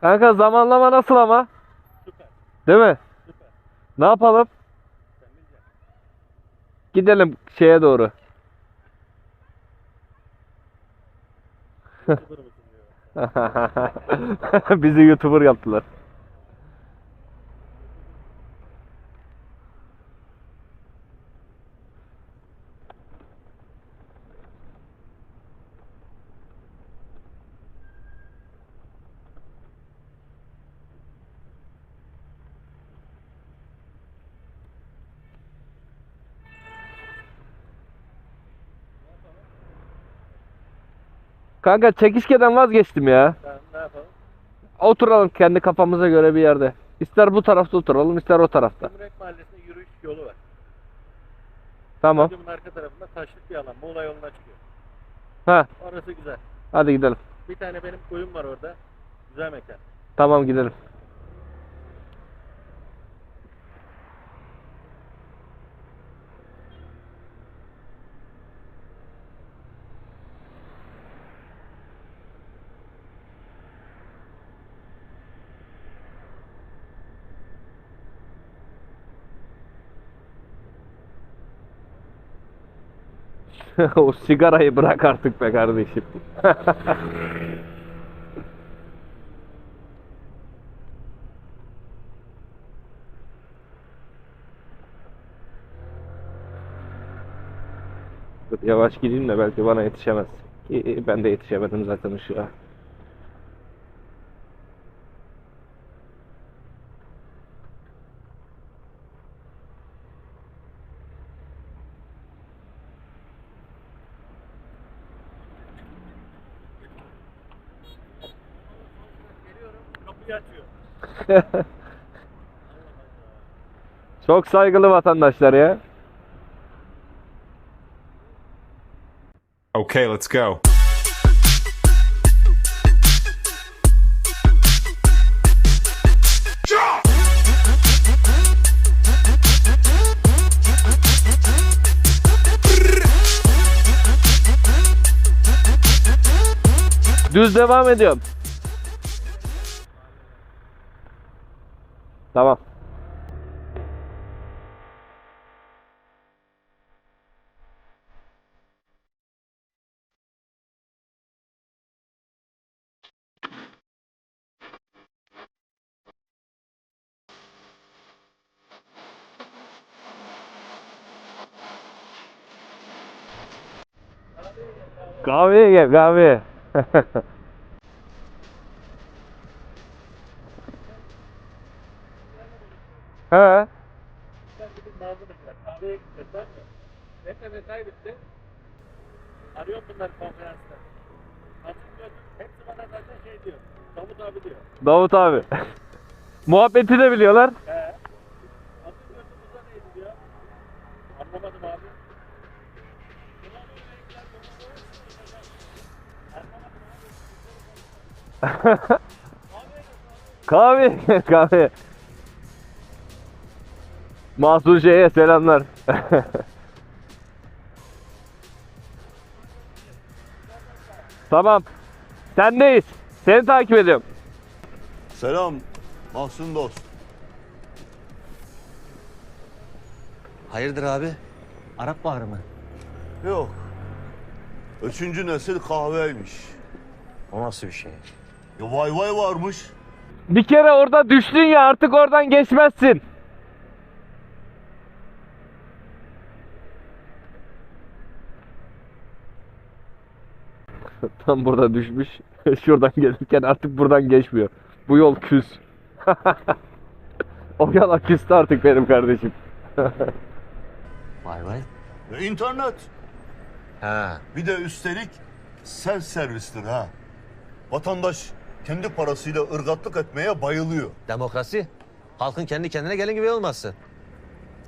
Kanka zamanlama nasıl ama? Süper. Değil mi? Süper. Ne yapalım? Gidelim şeye doğru. Bizi YouTuber yaptılar. Kanka çekişkeden vazgeçtim ya. Tamam ne yapalım? Oturalım kendi kafamıza göre bir yerde. İster bu tarafta oturalım, ister o tarafta. Cumhuriyet Mahallesi'nde yürüyüş yolu var. Tamam. Stadyumun arka tarafında taşlık bir alan. Muğla yoluna çıkıyor. Ha, Orası güzel. hadi gidelim. Bir tane benim koyum var orada. Güzel mekan. Tamam gidelim. o sigarayı bırak artık be kardeşim. Yavaş gideyim de belki bana yetişemez. Ki Ben de yetişemedim zaten ışığa. Çok saygılı vatandaşlar ya. Okay, let's go. Düz devam ediyorum. Tamam. Kahveye gel kahveye. He. Sen gidip mağazanı kahveye gideceğiz tamam mı? Benimle mesai bitti. Arıyorum bunları konferansta. Açıklıyor. Hepsi bana zaten şey diyor. Davut abi diyor. Davut abi. Muhabbeti de biliyorlar. He. Atın gözümüzde neydi diyor. Anlamadım abi. O renkler kahve, kahve. Mahsun Şeyh'e selamlar. tamam. Sendeyiz. Seni takip ediyorum. Selam Mahsun dost. Hayırdır abi? Arap Baharı mı? Yok. Üçüncü nesil kahveymiş. O nasıl bir şey? Ya vay vay varmış. Bir kere orada düştün ya artık oradan geçmezsin. Tam burada düşmüş. Şuradan gelirken artık buradan geçmiyor. Bu yol küs. o yola küstü artık benim kardeşim. Vay vay. Ve internet. Ha. Bir de üstelik self servistir ha. Vatandaş kendi parasıyla ırgatlık etmeye bayılıyor. Demokrasi. Halkın kendi kendine gelin gibi olması.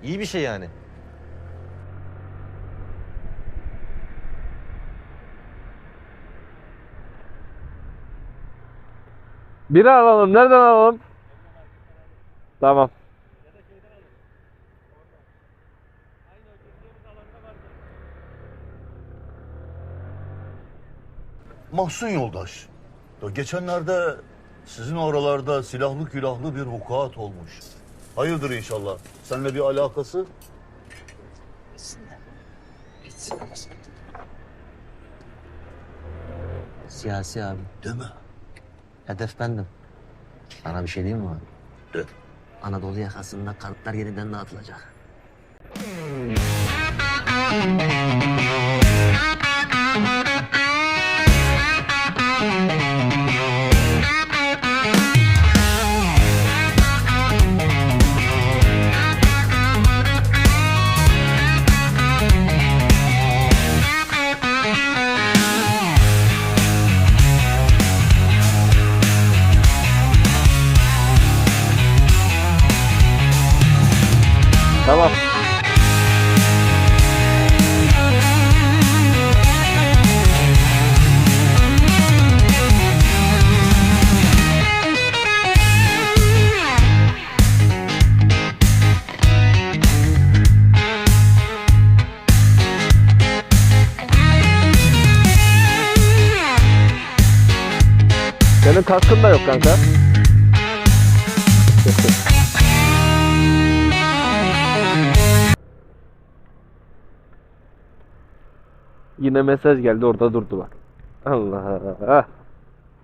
İyi bir şey yani. Biri alalım. Nereden alalım? Tamam. Mahsun yoldaş. Ya geçenlerde Sizin oralarda silahlı külahlı bir vukuat olmuş. Hayırdır inşallah. Seninle bir alakası? Siyasi abi. Deme. Hedef bendim. Sana bir şey diyeyim mi abi? Anadolu yakasında kartlar yeniden dağıtılacak. Tamam. Senin kaskın da yok kanka. Yine mesaj geldi orada durdu bak. Allah Allah.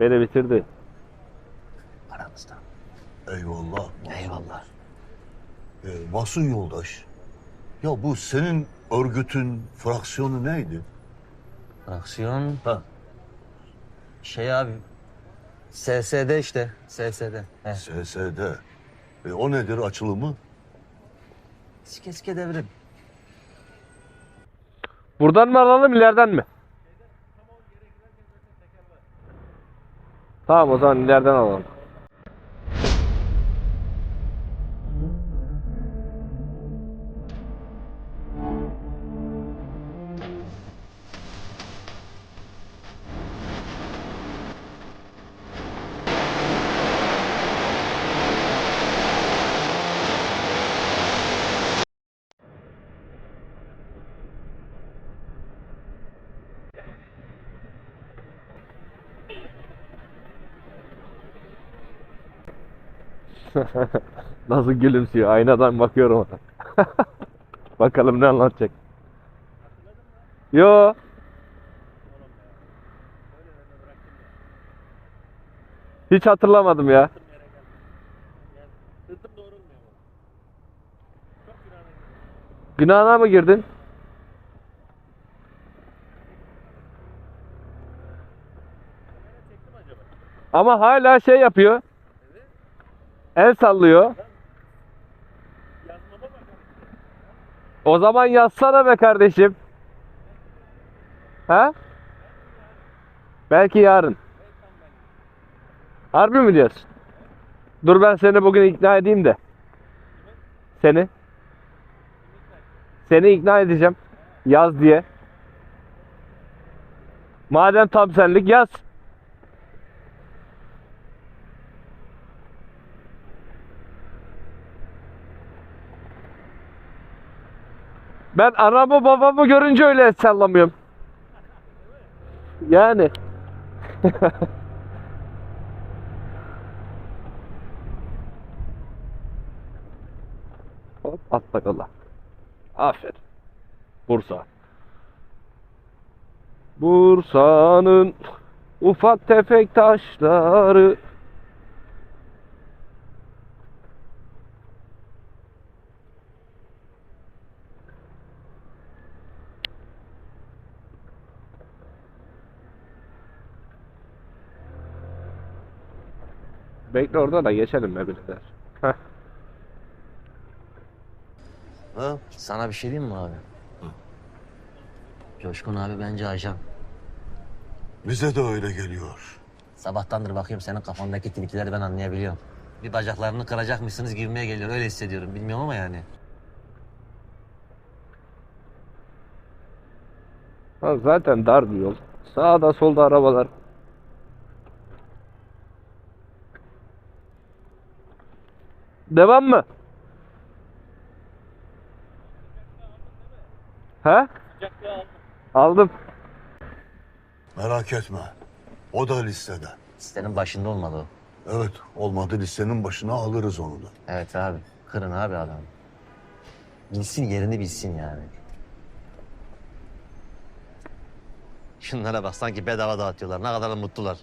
Beni bitirdi. Aramızda. Eyvallah. Eyvallah. Ee, Mahsun yoldaş. Ya bu senin örgütün fraksiyonu neydi? Aksiyon Ha. şey abi. SSD işte. SSD. He. SSD. E, o nedir açılımı? Sike sike devrim. Buradan mı alalım ileriden mi? Tamam o zaman ileriden alalım. Nasıl gülümsüyor. Aynadan bakıyorum ona. Bakalım ne anlatacak. Yo. Hiç hatırlamadım ya. Günahına mı girdin? Ama hala şey yapıyor. El sallıyor. O zaman yazsana be kardeşim. Ha? Belki yarın. Harbi mi diyorsun? Dur ben seni bugün ikna edeyim de. Seni. Seni ikna edeceğim. Yaz diye. Madem tam senlik yaz. Ben anamı babamı görünce öyle sallamıyorum. Yani. Hop atla kola. Aferin. Bursa. Bursa'nın ufak tefek taşları Bekle orada da geçelim be birader. Heh. Ha? Sana bir şey diyeyim mi abi? Coşkun abi bence ajan. Bize de öyle geliyor. Sabahtandır bakıyorum senin kafandaki tilkileri ben anlayabiliyorum. Bir bacaklarını kıracakmışsınız gibime geliyor. Öyle hissediyorum. Bilmiyorum ama yani. Ha, zaten dar bir yol. Sağda solda arabalar. Devam mı? He? Aldım. Merak etme. O da listede. Listenin başında olmalı o. Evet, olmadı listenin başına alırız onu da. Evet abi. Kırın abi adam. Bilsin yerini bilsin yani. Şunlara bak sanki bedava dağıtıyorlar. Ne kadar da mutlular.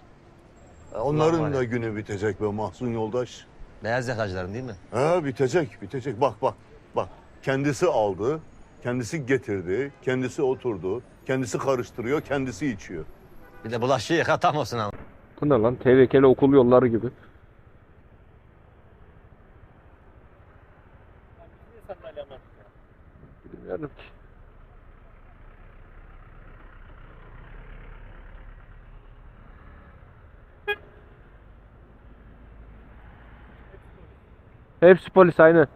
Onların da günü bitecek be Mahsun yoldaş. Beyaz yakacıların değil mi? He bitecek, bitecek. Bak bak, bak. Kendisi aldı, kendisi getirdi, kendisi oturdu, kendisi karıştırıyor, kendisi içiyor. Bir de bulaşığı yıka tam olsun ama. Bu ne lan? Tehlikeli okul yolları gibi. Bilmiyorum ki. Hepsi polis aynı.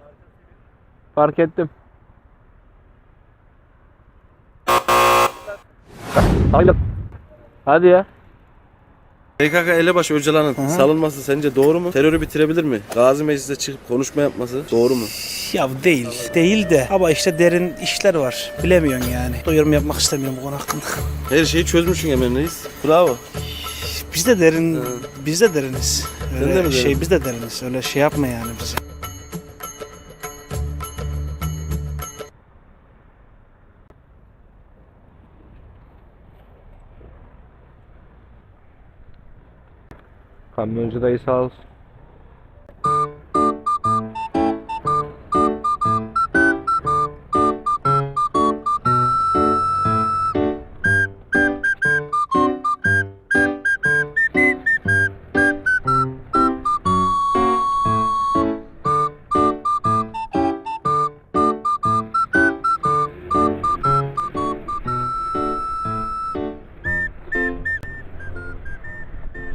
Fark ettim. Hayır. Hadi ya. PKK elebaşı Öcalan'ın salınması sence doğru mu? Terörü bitirebilir mi? Gazi Meclis'e çıkıp konuşma yapması doğru mu? Ya değil. Değil de ama işte derin işler var. Bilemiyorsun yani. Yorum yapmak istemiyorum bu konu hakkında. Her şeyi çözmüşsün Emre Reis. Bravo. Biz de derin, biz de deriniz. Sen Öyle de mi şey derin? biz de deriniz. Öyle şey yapma yani bize. Kamyoncu dayı sağ olsun.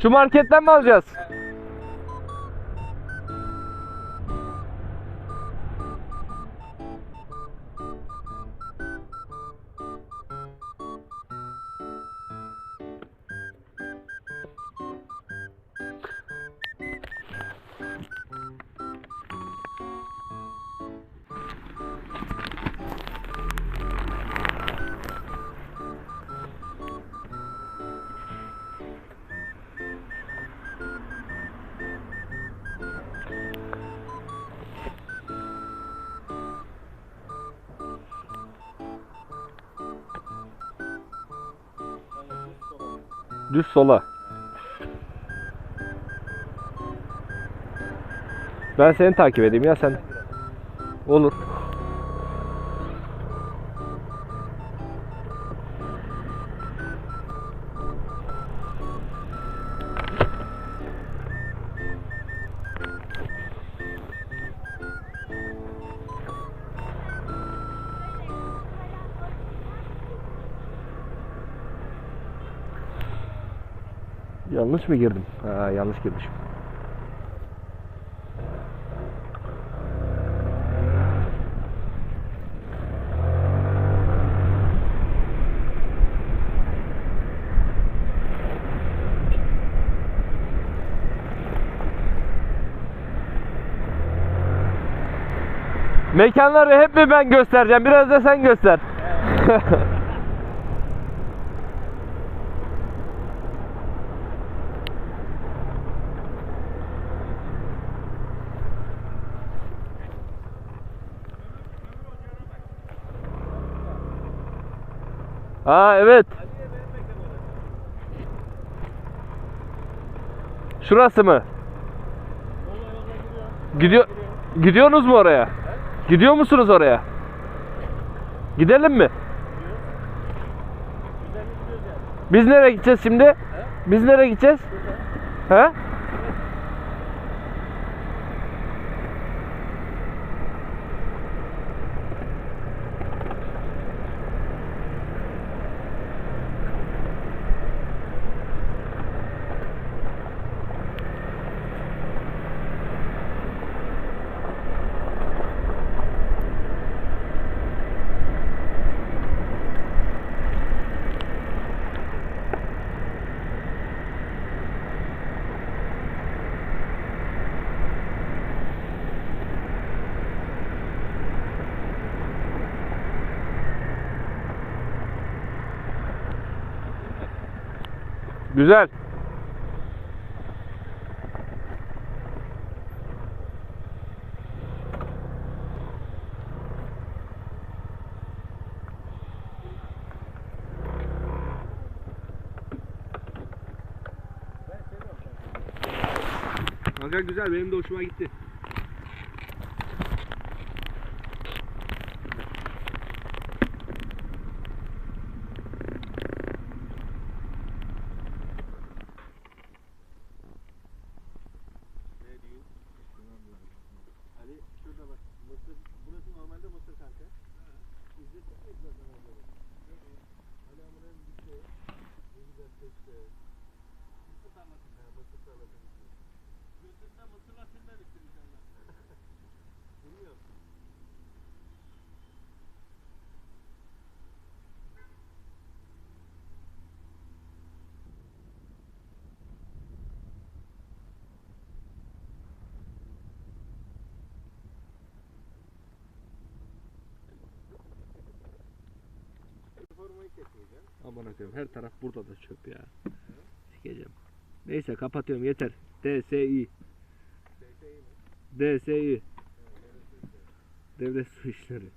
Şu marketten mi alacağız? Düz sola. Ben seni takip edeyim ya sen. Olur. Yanlış mı girdim? Ha yanlış girmişim. Mekanları hep mi ben göstereceğim? Biraz da sen göster. Aa evet. Şurası mı? Gidiyor Gidiyorsunuz mu oraya? Gidiyor musunuz oraya? Gidelim mi? Biz nereye gideceğiz şimdi? Biz nereye gideceğiz? He? Güzel. Kanka güzel benim de hoşuma gitti. Formayı kesmeyeceğim. Aman her taraf burada da çöp ya. Sikeceğim. Neyse kapatıyorum yeter. DSI. DSI. Devlet su işleri.